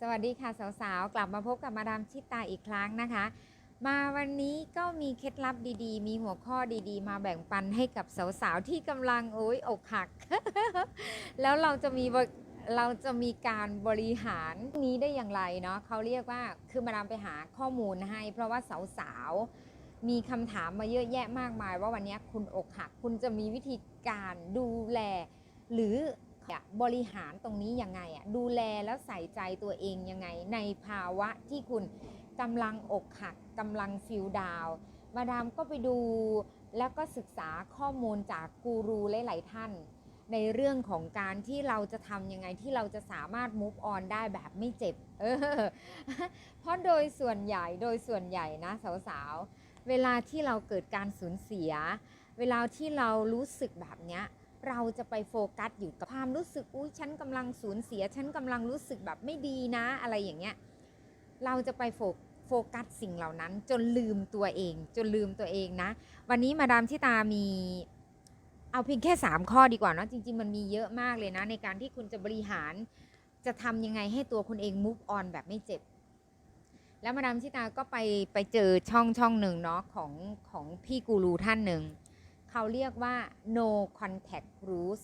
สวัสดีค่ะสาวๆ กลับมาพบกับมาดามชิตาอีกครั้งนะคะ มาวันนี้ก็มีเคล็ดลับดีๆ มีหัวข้อดีๆ มาแบ่งปันให้กับสาวๆ ที่กำลังโอ้ยอกหัก แล้วเราจะมีเราจะมีการบริหารนี้ได้อย่างไรเนาะเขาเรียกว่าคือมาดามไปหาข้อมูลให้ เพราะว่าสาวๆ มีคำถามมาเยอะแยะมากมาย ว่าวันนี้คุณอกหัก คุณจะมีวิธีการดูแล หรือ บริหารตรงนี้ยังไงอะดูแลแล้วใส่ใจตัวเองยังไง ในภาวะที่คุณกำลังอกหักกำลังฟิลดาวมาดามก็ไปดูแล้วก็ศึกษาข้อมูลจากกูรูหลาย ๆ ท่าน ในเรื่องของการที่เราจะทำยังไงที่เราจะสามารถ move on ได้แบบไม่เจ็บเออเพราะโดยส่วนใหญ่โดยส่วนใหญ่นะสาว ๆ เวลาที่เราเกิดการสูญเสีย เวลาที่เรารู้สึกแบบเนี้ย เราจะไปโฟกัสอยู่กับความรู้สึกอุ้ยฉันกำลังสูญเสีย ฉันกำลังรู้สึกแบบไม่ดีนะ อะไรอย่างเงี้ยเราจะไปโฟโฟกัสสิ่งเหล่านั้น จนลืมตัวเอง จนลืมตัวเองนะ วันนี้มาดามชิตามี เอาเพียงแค่ 3 ข้อดีกว่าเนะจริง ๆ มันมีเยอะมากเลยนะ ในการที่คุณจะบริหารจะทำยังไงให้ตัวคุณเอง move on แบบไม่เจ็บ แล้วมาดามชิตาก็ไปไปเจอช่องช่องหนึ่งเนาะของของพี่กูรูท่านหนึ่ง เขาเรียกว่า no contact rules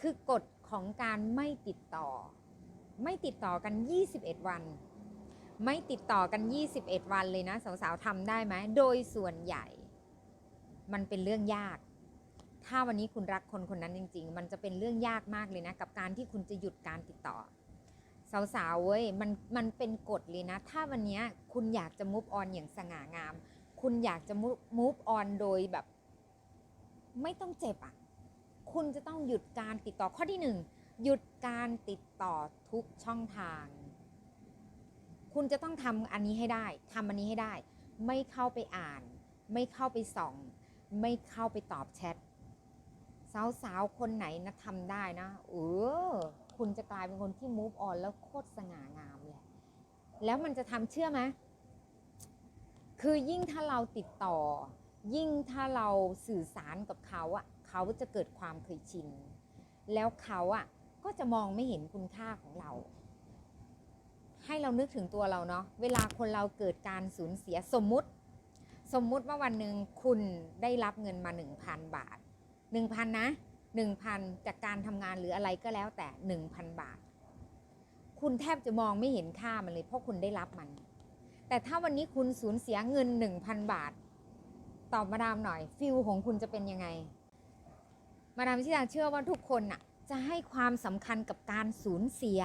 คือกฎของการไม่ติดต่อ ไม่ติดต่อกัน 21 วัน ไม่ติดต่อกัน 21 วันเลยนะสาวๆทำได้ไหม โดยส่วนใหญ่ มันเป็นเรื่องยาก ถ้าวันนี้คุณรักคนคนนั้นจริง ๆ มันจะเป็นเรื่องยากมากเลยนะ กับการที่คุณจะหยุดการติดต่อ สาวๆเว้ยมันมันเป็นกฎเลยนะ ถ้าวันนี้คุณอยากจะ move on อย่างสง่างาม คุณอยากจะ move move on โดยแบบ ไม่ต้องเจ็บอะ คุณจะต้องหยุดการติดต่อข้อที่หนึ่งหยุดการติดต่อทุกช่องทาง คุณจะต้องทำอันนี้ให้ได้ทำอันนี้ให้ได้ ไม่เข้าไปอ่าน ไม่เข้าไปส่อง ไม่เข้าไปตอบแชทสาวๆ คนไหนนะทำได้นะ เออ คุณจะกลายเป็นคนที่ move on แล้วโคตรสง่างามเลย แล้วมันจะทำเชื่อไหมคือยิ่งถ้าเราติดต่อ ยิ่งถ้าเราสื่อสารกับเขาอะเขาจะเกิดความเคยชิน แล้วเขาอะก็จะมองไม่เห็นคุณค่าของเรา ให้เรานึกถึงตัวเราเนาะเวลาคนเราเกิดการสูญเสียสมมุติ สมมุติว่าวันหนึ่งคุณได้รับเงินมา 1,000 บาท 1,000 นะ 1,000 จากการทำงานหรืออะไรก็แล้วแต่ 1,000 บาท คุณแทบจะมองไม่เห็นค่ามันเลยเพราะคุณได้รับมัน แต่ถ้าวันนี้คุณสูญเสียเงิน 1,000 บาท ตอบมาดามหน่อยฟิลของคุณจะเป็นยังไง มาดามชิตาเชื่อว่าทุกคนน่ะจะให้ความสำคัญกับการสูญเสีย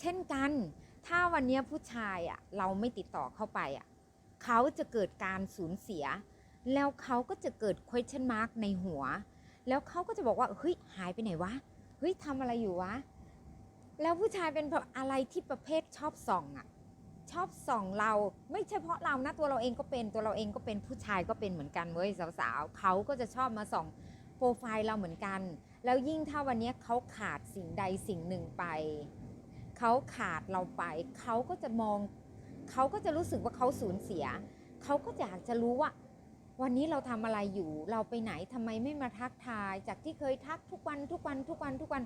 เช่นกัน ถ้าวันนี้ผู้ชายอะเราไม่ติดต่อเข้าไปอะเขาจะเกิดการสูญเสีย แล้วเขาก็จะเกิด question mark ในหัว แล้วเขาก็จะบอกว่าเฮ้ยหายไปไหนวะเฮ้ยทำอะไรอยู่วะ แล้วผู้ชายเป็นแบบอะไรที่ประเภทชอบส่องอะ ชอบส่องเราไม่เฉพาะเรานะตัวเราเองก็เป็นตัวเราเองก็เป็นผู้ชายก็เป็นเหมือนกันเว้ยสาวๆเขาก็จะชอบมาส่องโปรไฟล์เราเหมือนกัน แล้วยิ่งถ้าวันนี้เขาขาดสิ่งใดสิ่งหนึ่งไป เขาขาดเราไป เขาก็จะมองเขาก็จะรู้สึกว่าเขาสูญเสีย เขาก็อยากจะรู้ว่า วันนี้เราทำอะไรอยู่ เราไปไหนทำไมไม่มาทักทาย จากที่เคยทักทุกวันทุกวันทุกวันทุกวัน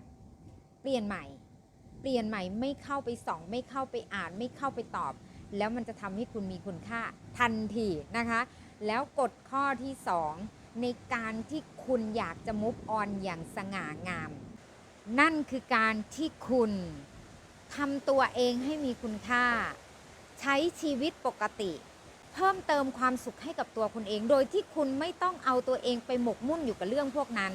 เปลี่ยนใหม่ เปลี่ยนใหม่ไม่เข้าไปส่อง ไม่เข้าไปอ่านไม่เข้าไปตอบ แล้วมันจะทำให้คุณมีคุณค่าทันทีนะคะ แล้วกฎข้อที่ 2 ในการที่คุณอยากจะมุฟออนอย่างสง่างาม นั่นคือการที่คุณทำตัวเองให้มีคุณค่า ใช้ชีวิตปกติ เพิ่มเติมความสุขให้กับตัวคุณเอง โดยที่คุณไม่ต้องเอาตัวเองไปหมกมุ่นอยู่กับเรื่องพวกนั้น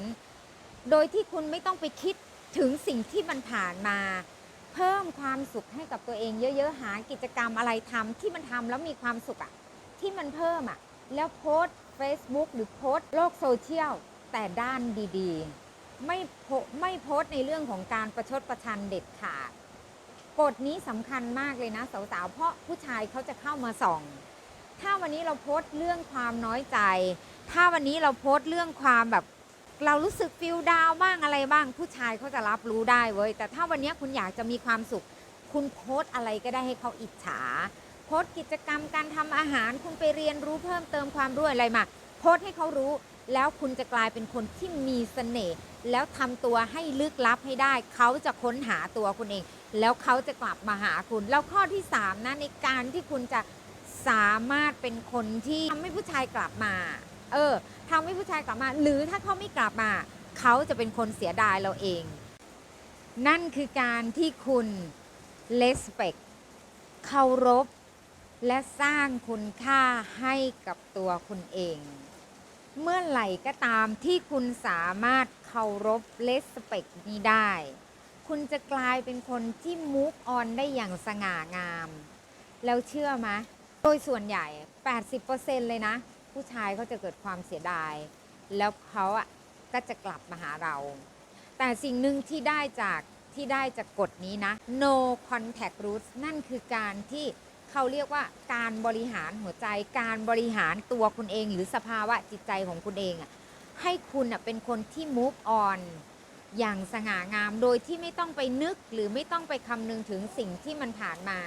โดยที่คุณไม่ต้องไปคิดถึงสิ่งที่มันผ่านมา พิ่มความสุขให้กับตัวเองเยอะๆ หากิจกรรมอะไรทำที่มันทำแล้วมีความสุขอะที่มันเพิ่มอะแล้วโพสต์ Facebook หรือโพสต์โลกโซเชียลแต่ด้านดีๆ ไม่โพไม่โพสต์ในเรื่องของการประชดประชันเด็ดขาดกฎนี้สำคัญมากเลยนะสาวๆ เพราะผู้ชายเขาจะเข้ามาส่อง ถ้าวันนี้เราโพสต์เรื่องความน้อยใจ ถ้าวันนี้เราโพสต์เรื่องความแบบ เรารู้สึกฟิลดาวบ้างอะไรบ้าง ผู้ชายเขาจะรับรู้ได้เว้ย แต่ถ้าวันนี้คุณอยากจะมีความสุข คุณโพสอะไรก็ได้ให้เขาอิจฉา โพสกิจกรรมการทำอาหาร คุณไปเรียนรู้เพิ่มเติมความรู้อะไรมา โพสให้เขารู้ แล้วคุณจะกลายเป็นคนที่มีเสน่ห์แล้วทำตัวให้ลึกลับให้ได้ เขาจะค้นหาตัวคุณเอง แล้วเขาจะกลับมาหาคุณ แล้วข้อที่สามนะในการที่คุณจะสามารถเป็นคนที่ทำให้ผู้ชายกลับมา เออทำให้ผู้ชายกลับมา หรือถ้าเขาไม่กลับมา เขาจะเป็นคนเสียดายเราเอง นั่นคือการที่คุณ respect เคารพ และสร้างคุณค่าให้กับตัวคุณเอง เมื่อไหร่ก็ตามที่คุณสามารถเคารพ respect นี้ได้ คุณจะกลายเป็นคนที่ move on ได้อย่างสง่างาม แล้วเชื่อไหมโดยส่วนใหญ่ 80%เลยนะ ผู้ชายเขาจะเกิดความเสียดาย แล้วเขาอะก็จะกลับมาหาเรา แต่สิ่งหนึ่งที่ได้จากที่ได้จากกฎนี้นะ no contact rules นั่นคือการที่เขาเรียกว่าการบริหารหัวใจ การบริหารตัวคุณเอง หรือสภาวะจิตใจของคุณเองอะให้คุณอะเป็นคนที่ move on อย่างสง่างามโดยที่ไม่ต้องไปนึกหรือไม่ต้องไปคำนึงถึงสิ่งที่มันผ่านมา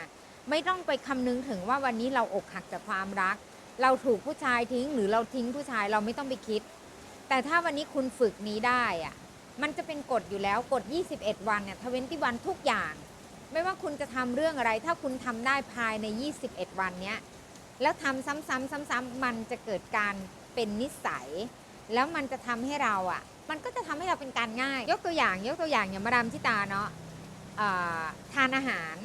ไม่ต้องไปคำนึงถึงว่าวันนี้เราอกหักจากความรัก เราถูกผู้ชายทิ้ง หรือเราทิ้งผู้ชายเราไม่ต้องไปคิด แต่ถ้าวันนี้คุณฝึกนี้ได้อะมันจะเป็นกฎอยู่แล้วกฎ 21 วันเนี่ยทเวนตี้วันทุกอย่าง ไม่ว่าคุณจะทำเรื่องอะไร ถ้าคุณทำได้ภายใน 21 วันเนี้ยแล้วทำซ้ำๆซ้ำๆมันจะเกิดการเป็นนิสัย แล้วมันจะทำให้เราอะ มันก็จะทำให้เราเป็นการง่าย ยกตัวอย่าง ยกตัวอย่างอย่างมาดามชิตาเนาะทานอาหาร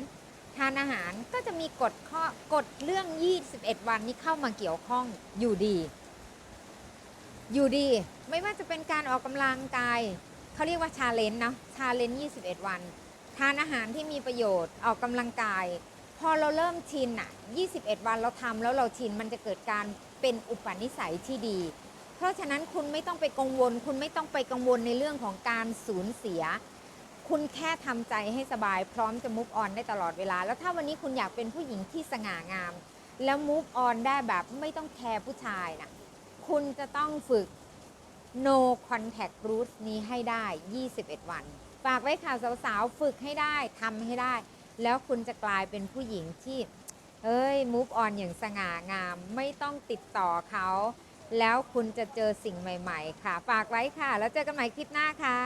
ทานอาหารก็จะมีกฎข้อกฎเรื่อง 21 วันนี้เข้ามาเกี่ยวข้องอยู่ดี อยู่ดี ไม่ว่าจะเป็นการออกกำลังกายเขาเรียกว่าชาเลนจ์เนาะชาเลนจ์21 วัน ทานอาหารที่มีประโยชน์ออกกำลังกาย พอเราเริ่มชินอะ21 วันเราทำแล้วเราชินมันจะเกิดการเป็นอุปนิสัยที่ดี เพราะฉะนั้นคุณไม่ต้องไปกังวล คุณไม่ต้องไปกังวลในเรื่องของการสูญเสีย คุณแค่ทำใจให้สบายพร้อมจะ move on ได้ตลอดเวลา แล้วถ้าวันนี้คุณอยากเป็นผู้หญิงที่สง่างาม แล้ว move on ได้แบบไม่ต้องแคร์ผู้ชายนะคุณจะต้องฝึก no contact rules นี้ให้ได้ 21 วัน ฝากไว้ค่ะสาวๆ ฝึกให้ได้ทำให้ได้ แล้วคุณจะกลายเป็นผู้หญิงที่ เอ้ย move on อย่างสง่างาม ไม่ต้องติดต่อเขา แล้วคุณจะเจอสิ่งใหม่ ๆ ค่ะ ฝากไว้ค่ะ แล้วเจอกันใหม่คลิปหน้าค่ะ